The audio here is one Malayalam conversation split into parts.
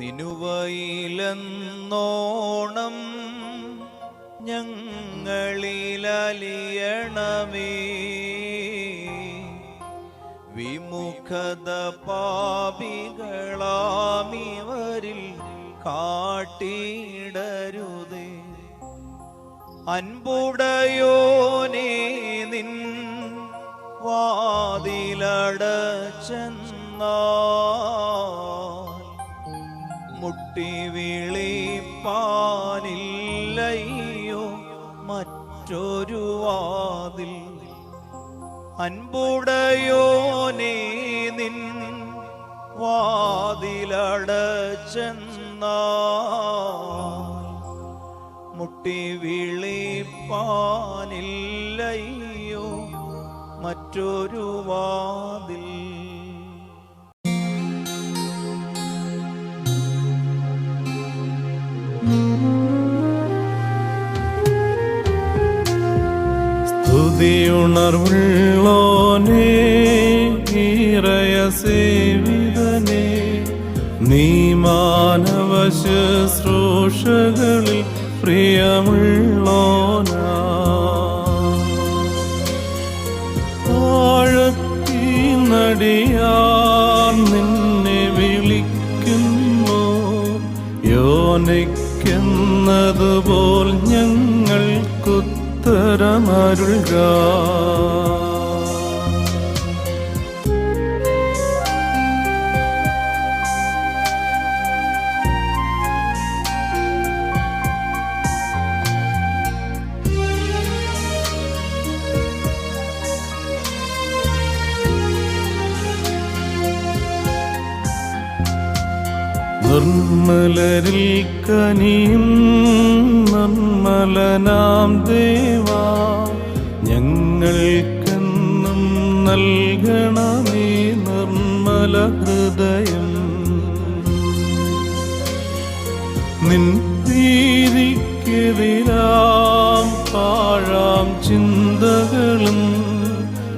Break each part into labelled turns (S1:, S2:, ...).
S1: നിനുവയിലെന്നോണം ഞങ്ങളിലലിയണമേ. വിമുഖത പാപികളാമിവരിൽ കാട്ടിയിടരുതേ. അൻപുടയോനേ നിൻ വാതിലടച്ചെന്നാൽ മുട്ടി വിളിപ്പാനില്ലയോ മറ്റൊരു വാതിൽ അൻപുടയോനേ നിൻ വാതിലടച്ചെന്ന മുട്ടി വിളിപ്പാനില്ലയോ മറ്റൊരു വാതിൽ
S2: സ്തുതിയുണർവുള്ളോനേ ഈറയ സേവിതനേ നീ മാനവ ശുശ്രൂഷകളിൽ പ്രിയമുള്ളോനാ. ആഴത്തി നടിയാൻ നിന്നെ വിളിക്കുന്നു. യോനയ്ക്കെന്നതുപോൽ रमरुगा നിർമ്മലരിൽ കനിയും നിർമ്മലനാം ദേവാ. ഞങ്ങൾക്കെന്നും നൽകണമേ നിർമ്മല ഹൃദയം. നിൻ പ്രീതിക്കെതിരാം പാഴാം ചിന്തകളും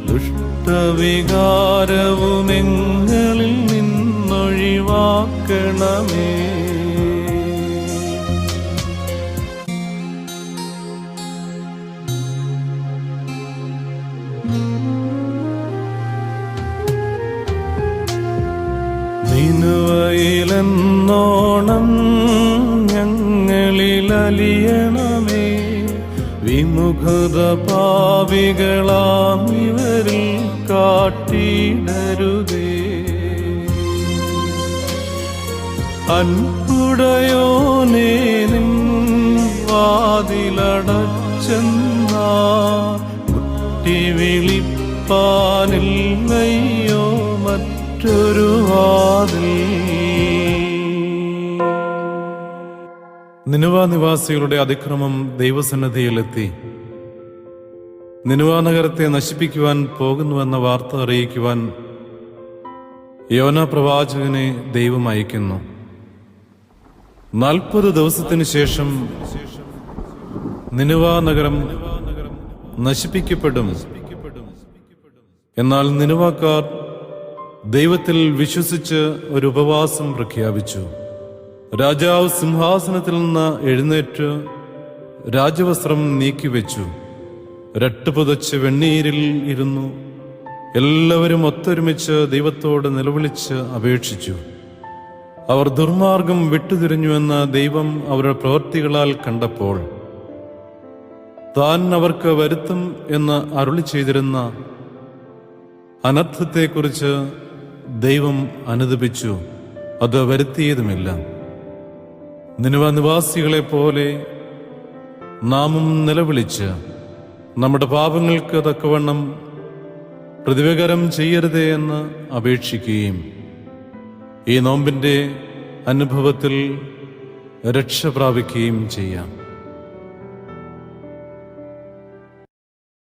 S2: ദുഷ്ടവികാരവുമെങ്ങളിൽ നിന്നൊഴിവാക്കണമേ നിനുവയിലെന്നോണം ഞങ്ങളിലലിയണമേ. വിമുഖത പാവികളാം ഇവരിൽ കാട്ടിടരുതേ. അൻപുടയോനേ നിൻ വാതിലടച്ചെന്ന. കുട്ടി വിളിപ്പാനില്ലയോ മറ്റൊരു വാതിൽ. നിനുവ നിവാസികളുടെ അതിക്രമം ദൈവസന്നദ്ധിയിലെത്തി നിനുവ നഗരത്തെ നശിപ്പിക്കുവാൻ പോകുന്നുവെന്ന വാർത്ത അറിയിക്കുവാൻ യോന പ്രവാചകനെ ദൈവം അയക്കുന്നു. നാൽപ്പത് ദിവസത്തിനു ശേഷം നിനുവ നഗരം നശിപ്പിക്കപ്പെടും. എന്നാൽ നിനുവാക്കാർ ദൈവത്തിൽ വിശ്വസിച്ച് ഒരു ഉപവാസം പ്രഖ്യാപിച്ചു. രാജാവ് സിംഹാസനത്തിൽ നിന്ന് എഴുന്നേറ്റ് രാജവസ്ത്രം നീക്കിവെച്ചു. രട്ടുപുതച്ച് വെണ്ണീരിൽ ഇരുന്നു. എല്ലാവരും ഒത്തൊരുമിച്ച് ദൈവത്തോട് നിലവിളിച്ച് അപേക്ഷിച്ചു. അവർ ദുർമാർഗം വിട്ടുതിരിഞ്ഞുവെന്ന് ദൈവം അവരുടെ പ്രവൃത്തികളാൽ കണ്ടപ്പോൾ താൻ അവർക്ക് വരുത്തും എന്ന് അരുളി ചെയ്തിരുന്ന അനർത്ഥത്തെക്കുറിച്ച് ദൈവം അനുദപിച്ചു അത് വരുത്തിയതുമില്ല. നിനുവ നിവാസികളെ പോലെ നാമും നിലവിളിച്ച് നമ്മുടെ പാപങ്ങൾക്ക് തക്കവണ്ണം പ്രതിവകരം ചെയ്യരുതേ എന്ന് അപേക്ഷിക്കുകയും ഈ നോമ്പിന്റെ അനുഭവത്തിൽ രക്ഷ പ്രാപിക്കുകയും ചെയ്യാം.